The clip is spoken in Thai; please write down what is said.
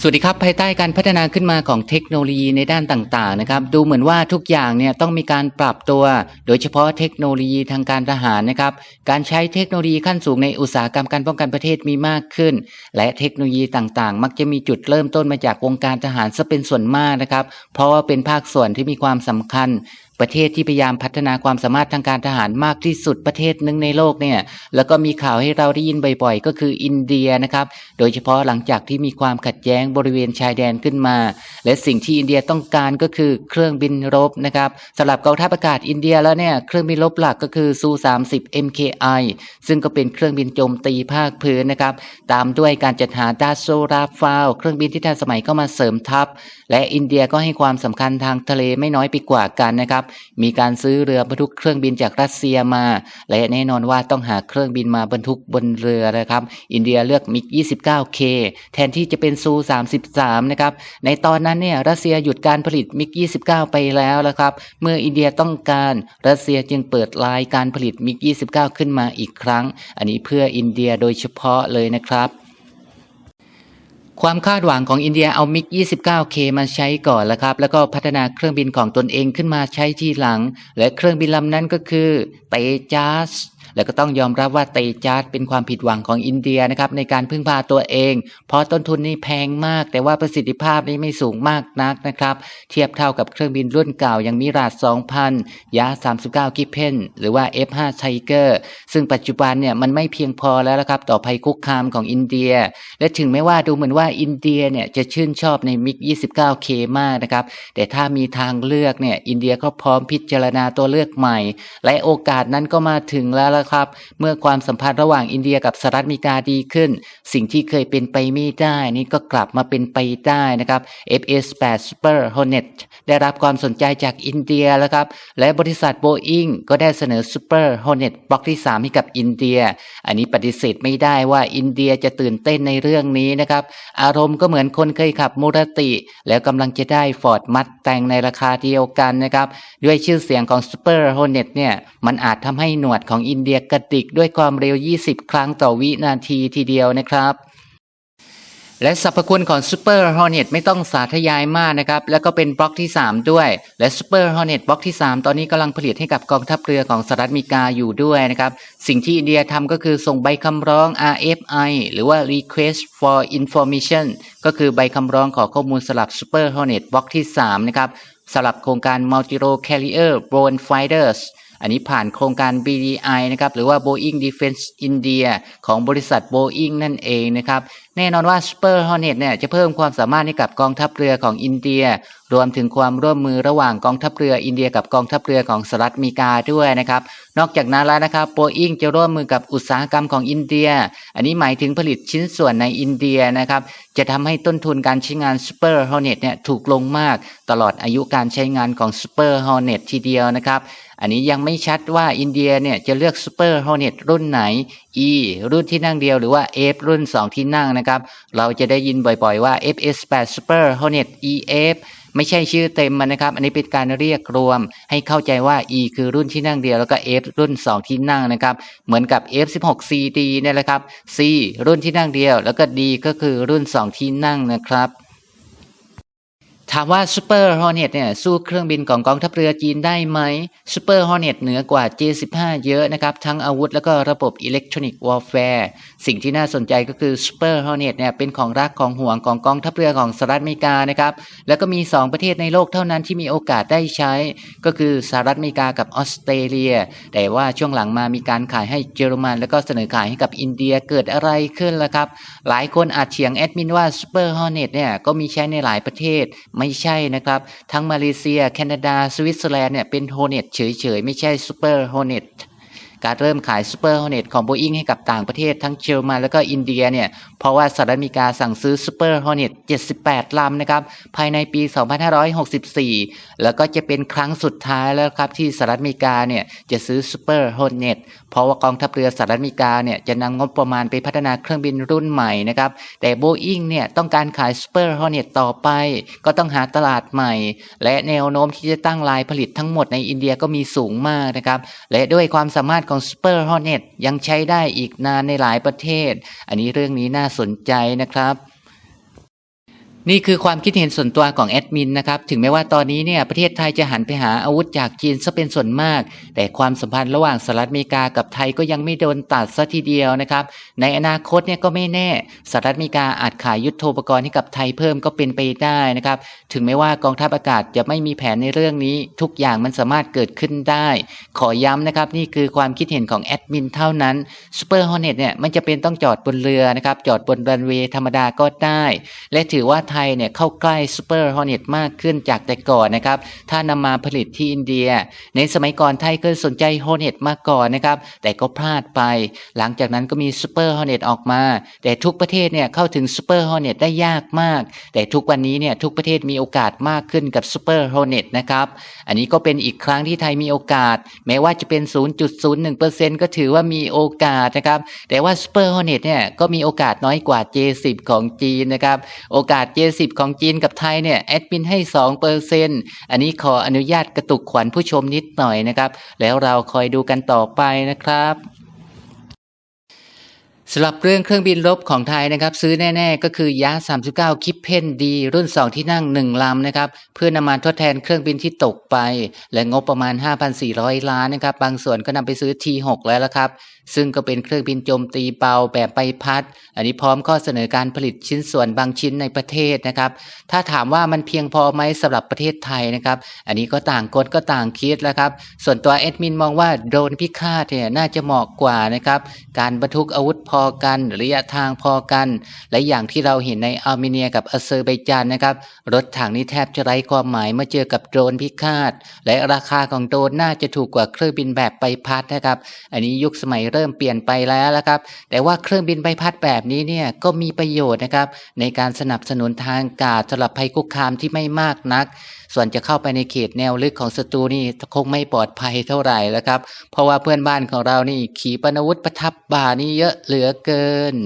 สวัสดีครับภายใต้การพัฒนาขึ้นมาของเทคโนโลยีในด้านต่างๆนะครับดูเหมือนว่าทุกอย่างเนี่ยต้องมีการปรับตัว โดยเฉพาะเทคโนโลยีทางการทหารนะครับการใช้เทคโนโลยีขั้นสูงในอุตสาหกรรมการป้องกันประเทศมีมากขึ้น และเทคโนโลยีต่างๆ มักจะมีจุดเริ่มต้นมาจากวงการทหารซะเป็นส่วนมากนะครับเพราะว่าเป็นภาคส่วนที่มีความสำคัญ ประเทศที่พยายามพัฒนาความสามารถทางการทหารมากที่สุดประเทศหนึ่งในโลกเนี่ยแล้วก็มีข่าวให้เราได้ยินบ่อยๆ ก็คืออินเดียนะครับ โดยเฉพาะหลังจากที่มีความขัดแย้งบริเวณชายแดนขึ้นมา และสิ่งที่อินเดียต้องการก็คือเครื่องบินรบนะครับสำหรับกองทัพอากาศอินเดียแล้วเนี่ยเครื่องบินรบหลักก็คือซู30 MKI ซึ่งก็เป็นเครื่องบินโจมตีภาคพื้นนะครับ ตามด้วยการจัดหาดาโซราฟาวเครื่องบินที่ทันสมัยเข้ามาเสริมทัพ และอินเดียก็ให้ความสำคัญทางทะเลไม่น้อยไปกว่ากันนะครับมีการซื้อเรือบรรทุกเครื่องบินจากรัสเซียมา และแน่นอนว่าต้องหาเครื่องบินมาบรรทุกบนเรือนะครับ อินเดียเลือกมิก 29K แทนที่จะเป็นซู 33 นะครับ ในตอนนั้นเนี่ยรัสเซียหยุดการผลิตมิก 29 ไปแล้วนะครับ เมื่ออินเดียต้องการรัสเซียจึงเปิดลายการผลิตมิก 29 ขึ้นมาอีกครั้ง อันนี้เพื่ออินเดียโดยเฉพาะเลยนะครับ ความคาดหวังของอินเดียเอามิก 29K มาใช้ก่อนแล้วครับ แล้วก็พัฒนาเครื่องบินของตนเองขึ้นมาใช้ทีหลัง และเครื่องบินลำนั้นก็คือเตจัส แล้วก็ต้องยอมรับว่าเตจัสเป็นความผิดหวังของอินเดียนะครับในการพึ่งพาตัวเอง เพราะต้นทุนนี่แพงมาก แต่ว่าประสิทธิภาพนี่ไม่สูงมากนักนะครับ เทียบเท่ากับเครื่องบินรุ่นเก่าอย่างมิราด2,000 ยา 39 กิเพนหรือว่า F5 Tiger ซึ่งปัจจุบันเนี่ยมันไม่เพียงพอแล้วละครับต่อภัยคุกคามของอินเดีย และถึงแม้ว่าดูเหมือนว่าอินเดียเนี่ยจะชื่นชอบในมิก 29K มากนะครับ แต่ถ้ามีทางเลือกเนี่ยอินเดียก็พร้อมพิจารณาตัวเลือกใหม่ และโอกาสนั้นก็มาถึงแล้วละครับ เมื่อความสัมพันธ์ระหว่างอินเดียกับสหรัฐอเมริกาดีขึ้น สิ่งที่เคยเป็นไปไม่ได้นี่ก็กลับมาเป็นไปได้นะครับ FS8 Super Hornet ได้รับความสนใจจากอินเดียแล้วครับ และบริษัท Boeing ก็ได้เสนอ Super Hornet บล็อกที่ 3 ให้กับอินเดีย อันนี้ปฏิเสธไม่ได้ว่าอินเดียจะตื่นเต้นในเรื่องนี้นะครับ อารมณ์ก็เหมือนคนเคยขับมูรติ แล้วกำลังจะได้ฟอร์ดมัดแต่งในราคาเดียวกันนะครับ ด้วยชื่อเสียงของ Super Hornet เนี่ย มันอาจทำให้หนวดของอินเดียกระดิกด้วยความเร็ว 20 ครั้งต่อวินาทีทีเดียวนะครับ และสรรพคุณของ Super Hornet ไม่ต้องสาธยายมากนะครับ แล้วก็เป็นบล็อกที่ 3 ด้วย และ Super Hornet บล็อกที่ 3 ตอนนี้กำลังผลิตให้กับกองทัพเรือของสหรัฐอเมริกาอยู่ด้วยนะครับ สิ่งที่อินเดียทำก็คือส่งใบคำร้อง RFI หรือว่า Request for Information ก็คือใบคำร้องขอข้อมูลสลับ Super Hornet บล็อกที่ 3 นะครับสำหรับโครงการ Multi-Role Carrier Drone Fighters อันนี้ผ่านโครงการ BDI นะครับหรือว่า Boeing Defense India ของบริษัท Boeing นั่นเองนะครับแน่นอนว่า Super Hornet เนี่ยจะเพิ่มความสามารถให้กับกองทัพเรือของอินเดีย รวมถึงความร่วมมือระหว่างกองทัพเรืออินเดียกับกองทัพเรือของสหรัฐอเมริกาด้วยนะครับนอกจากนั้นแล้วนะครับ Boeing จะร่วมมือกับอุตสาหกรรมของอินเดีย อันนี้หมายถึงผลิตชิ้นส่วนในอินเดียนะครับจะทำให้ต้นทุนการใช้งาน Super Hornet เนี่ยถูกลงมาก ตลอดอายุการใช้งานของ Super Hornet ทีเดียวนะครับ อันนี้ยังไม่ชัดว่าอินเดียเนี่ยจะเลือก Super Hornet รุ่นไหน E รุ่นที่นั่งเดียวหรือว่า F รุ่น 2 ที่นั่งนะครับ เราจะได้ยินบ่อยๆว่า FS8 Super Hornet EF ไม่ใช่ชื่อเต็มมันนะครับ อันนี้เป็นการเรียกรวม ให้เข้าใจว่า E คือรุ่นที่นั่งเดียวแล้วก็ F รุ่น 2 ที่นั่งนะครับ เหมือนกับ F16CD เนี่ยแหละครับ C รุ่นที่นั่งเดียว แล้วก็ D ก็คือรุ่น 2 ที่นั่งนะครับ ถามว่า Super Hornet เนี่ยสู้เครื่องบินของกองทัพเรือจีนได้ไหม Super Hornet เหนือกว่า J15 เยอะนะครับ ทั้งอาวุธแล้วก็ระบบ Electronic Warfare สิ่งที่น่าสนใจก็คือ Super Hornet เนี่ยเป็นของรักของห่วงของกองทัพเรือของสหรัฐอเมริกานะครับ แล้วก็มี 2 ประเทศในโลกเท่านั้นที่มีโอกาสได้ใช้ ก็คือสหรัฐอเมริกากับออสเตรเลีย แต่ว่าช่วงหลังมามีการขายให้เยอรมัน แล้วก็เสนอขายให้กับอินเดียเกิดอะไรขึ้นล่ะครับหลายคนอาจเถียงแอดมินว่า Super Hornet เนี่ยก็มีใช้ในหลายประเทศไม่ใช่นะครับ ทั้งมาเลเซีย แคนาดา สวิตเซอร์แลนด์เนี่ยเป็นโฮเน็ตเฉยๆ ไม่ใช่ซูเปอร์โฮเน็ต การเริ่มขาย Super Hornet ของ Boeing ให้กับต่างประเทศทั้งเยอรมันแล้วก็อินเดียเนี่ย เพราะว่าสหรัฐอเมริกาสั่งซื้อ Super Hornet 78 ลำนะครับ ภายในปี 2564 แล้วก็จะเป็นครั้งสุดท้ายแล้วครับ ที่สหรัฐอเมริกาเนี่ย จะซื้อ Super Hornet เพราะว่ากองทัพเรือสหรัฐอเมริกาเนี่ยจะนำงบประมาณไปพัฒนาเครื่องบินรุ่นใหม่นะครับ แต่ Boeing เนี่ยต้องการขาย Super Hornet ต่อไป ก็ต้องหาตลาดใหม่ และแนวโน้มที่จะตั้งลายผลิตทั้งหมดในอินเดียก็มีสูงมากนะครับและด้วยความสามารถของ Super Hornet ยังใช้ได้อีกนานในหลายประเทศ อันนี้เรื่องนี้น่าสนใจนะครับ นี่คือความคิดเห็นส่วนตัวของแอดมินนะครับถึงแม้ว่าตอนนี้เนี่ยประเทศไทยจะหันไปหาอาวุธจากจีนซะเป็นส่วนมาก แต่ความสัมพันธ์ระหว่างสหรัฐอเมริกากับไทยก็ยังไม่โดนตัดซะทีเดียวนะครับในอนาคตเนี่ยก็ไม่แน่สหรัฐอเมริกาอาจขายยุทโธปกรณ์ให้กับไทยเพิ่มก็เป็นไปได้นะครับถึงแม้ว่ากองทัพอากาศจะไม่มีแผนในเรื่องนี้ ทุกอย่างมันสามารถเกิดขึ้นได้ ขอย้ำนะครับนี่คือความคิดเห็นของแอดมินเท่านั้น Super Hornet เนี่ยมันจะเป็นต้องจอดบนเรือนะครับจอดบนรันเวย์ธรรมดาก็ได้ และถือว่าไทยเนี่ยเข้าใกล้ Super Hornet มากขึ้นจากแต่ก่อนนะครับ ถ้านำมาผลิตที่อินเดีย ในสมัยก่อนไทยเคยสนใจ Hornet มาก่อนนะครับ แต่ก็พลาดไป หลังจากนั้นก็มี Super Hornet ออกมา แต่ทุกประเทศเนี่ยเข้าถึง Super Hornet ได้ยากมาก แต่ทุกวันนี้เนี่ยทุกประเทศมีโอกาสมากขึ้นกับ Super Hornet นะครับ อันนี้ก็เป็นอีกครั้งที่ไทยมีโอกาส แม้ว่าจะเป็น 0.01%ก็ถือว่ามีโอกาสนะครับ แต่ว่า Super Hornet เนี่ยก็มีโอกาสน้อยกว่า J10 ของจีนนะครับ โอกาส J J10 ของจีนกับไทยเนี่ยแอดมินให้2%อันนี้ขออนุญาตกระตุกขวัญผู้ชมนิดหน่อยนะครับ แล้วเราคอยดูกันต่อไปนะครับ สำหรับเรื่องเครื่องบินรบของไทยนะครับ ซื้อแน่ ๆ ก็คือยา39 คิปเพนดีรุ่น 2 ที่นั่ง 1 ลำนะครับ เพื่อนำมาทดแทนเครื่องบินที่ตกไป และงบประมาณ 5,400 ล้านนะครับ บางส่วนก็นำไปซื้อ T6 แล้วละครับ ซึ่งก็เป็นเครื่องบินโจมตีเบาแบบใบพัด อันนี้พร้อมข้อเสนอการผลิตชิ้นส่วนบางชิ้นในประเทศนะครับ ถ้าถามว่ามันเพียงพอไหมสำหรับประเทศไทยนะครับ อันนี้ก็ต่างคนก็ต่างคิดแล้วครับ ส่วนตัวแอดมินมองว่าโดรนพิฆาตเนี่ยน่าจะเหมาะกว่านะครับ การบรรทุกอาวุธพอกันระยะทางพอกัน และอย่างที่เราเห็นในอาร์เมเนียกับอาเซอร์ไบจานนะครับ รถถังนี่แทบจะไร้ความหมายเมื่อเจอกับโดรนพิฆาต และราคาของโดรนน่าจะถูกกว่าเครื่องบินแบบใบพัดนะครับ อันนี้ยุคสมัยเริ่มเปลี่ยนไปแล้วละครับ แต่ว่าเครื่องบินใบพัดแบบนี้เนี่ยก็มีประโยชน์นะครับ ในการสนับสนุนทางกาศสำหรับภัยคุกคามที่ไม่มากนัก ส่วนจะเข้าไปในเขตแนวลึกของศัตรูนี่คงไม่ปลอดภัยเท่าไหร่แล้วครับ เพราะว่าเพื่อนบ้านของเรานี่ขีปนาวุธประทับบ่านี่เยอะเหลือลือเกิน